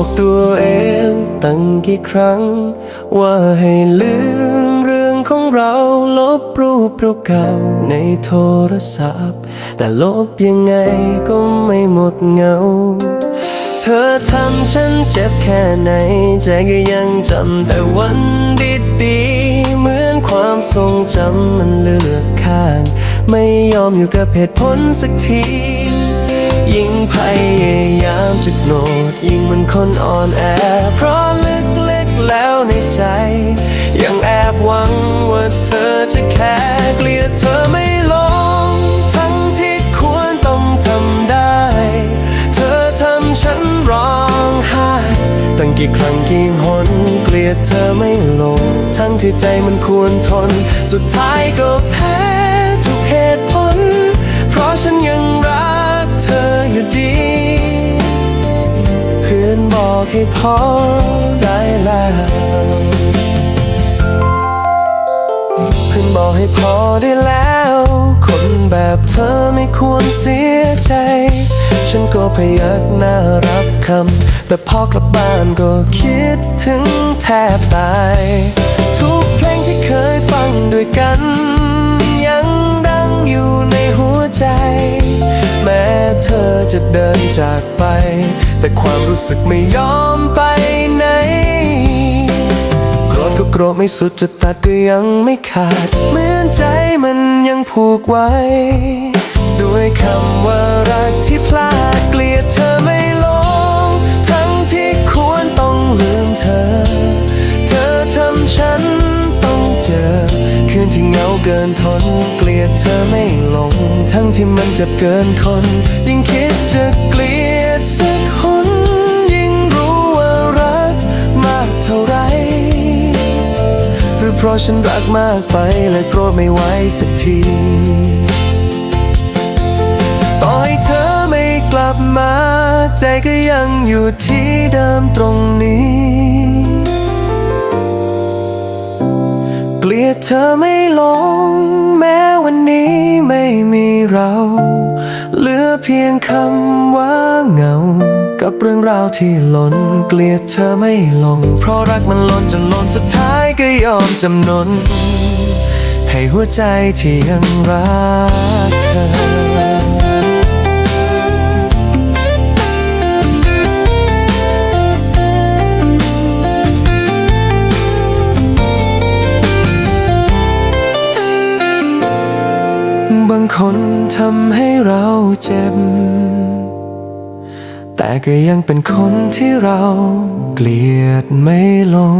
อกตัวเองตั้งกี่ครั้ง ว่าให้ลืมเรื่องของเราลบรูปเก่าในโทรศัพท์ แต่ลบยังไงก็ไม่หมดเงา เธอทำฉันเจ็บแค่ไหน ใจก็ยังจำแต่วันดีๆเหมือนความทรงจำมันเลือกข้าง ไม่ยอมอยู่กับเหตุผลสักที ยิ่งพยายามจะโกรธยิ่งมันคนอ่อนแอ เพราะลึกๆแล้วในใจ ยังแอบหวังว่าเธอจะแค่เกลียดเธอไม่ลง ทั้งที่ควรต้องทำได้ เธอทำฉันร้องไห้ตั้งกี่ครั้งกี่หนเกลียดเธอไม่ลง ทั้งที่ใจมันควรทน สุดท้ายก็แพ้ทุกเหตุผล เพราะฉันยังรัก อยู่ดี เพื่อนบอกให้พอได้แล้วเพื่อนบอกให้พอได้แล้ว คนแบบเธอไม่ควรเสียใจ ฉันก็พยักหน้ารับคำ แต่พอกลับบ้านก็คิดถึงแทบตาย ทุกเพลงที่เคยฟังด้วยกัน จะเดินจากไป แต่ความรู้สึกไม่ยอมไปไหน โกรธก็โกรธไม่สุดจะตัดก็ยังไม่ขาด เหมือนใจมันยังผูกไว้ ด้วยคำว่ารักที่พลาดเกลียดเธอไม่ คืนที่เหงาเกินทน เกลียดเธอไม่ลง ทั้งที่มันเจ็บเกินคน ยิ่งคิดจะเกลียดสักคน ยิ่งรู้ว่ารักมากเท่าไหรหรือเพราะฉันรักมากไปและโกรธไม่ไหวสักทีต่อให้เธอไม่กลับมา ใจก็ยังอยู่ที่เดิมตรงนี้ ลียดเธอไม่ลง แม้วันนี้ไม่มีเรา เหลือเพียงคำว่าเหงา กับเรื่องราวที่หล่นเกลียดเธอไม่ลง เพราะรักมันหล่นจนหล่นสุดท้ายก็ยอมจำนน ให้หัวใจที่ยังรักเธอ คนทำให้เราเจ็บ แต่ก็ยังเป็นคนที่เราเกลียดไม่ลง